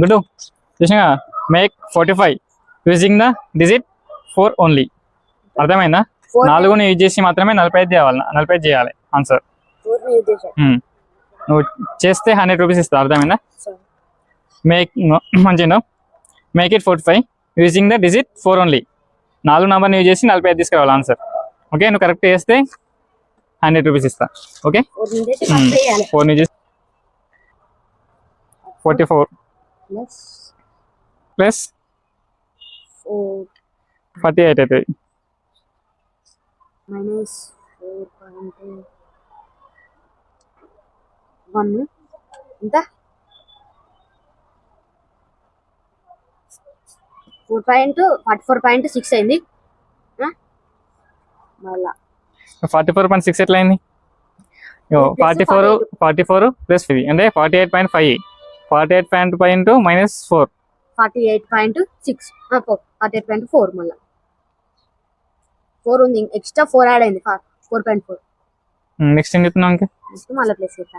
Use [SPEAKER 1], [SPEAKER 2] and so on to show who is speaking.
[SPEAKER 1] గుడ్డు చూసినా make forty five using the digit four only అర్థమైందా నాలుగుని యూజ్ చేసి మాత్రమే నలభై ఐదు చేయాలి. నలభై ఐదు చేయాలి. ఆన్సర్
[SPEAKER 2] చేశాను.
[SPEAKER 1] నువ్వు చేస్తే హండ్రెడ్ రూపీస్ ఇస్తా అర్థమైందా. మేక్ మంచిగా make it forty five using the digit four only నాలుగు నెంబర్ని యూజ్ చేసి నలభై ఐదు తీసుకురావాలి. ఆన్సర్ ఓకే నువ్వు కరెక్ట్ చేస్తే హండ్రెడ్ రూపీస్ ఇస్తా. ఓకే
[SPEAKER 2] చేసి.
[SPEAKER 1] Four use forty four plus
[SPEAKER 2] four
[SPEAKER 1] forty eight అవుతుంది
[SPEAKER 2] minus four point one ఎంత? Four point forty four point six అయింది? మళ్ళా.
[SPEAKER 1] ఫార్టీ ఫోర్ పాయింట్ సిక్స్ ఎట్లా అయింది forty four forty four plus ఇది అంటే forty eight point five. Forty eight point into minus four
[SPEAKER 2] forty eight point six forty eight point four మళ్ళా. Four ఉంది. Extra four add అయింది. Four point four
[SPEAKER 1] next ఏం చెప్తున్నావు ఇంకా
[SPEAKER 2] మళ్ళీ place చేస్తా.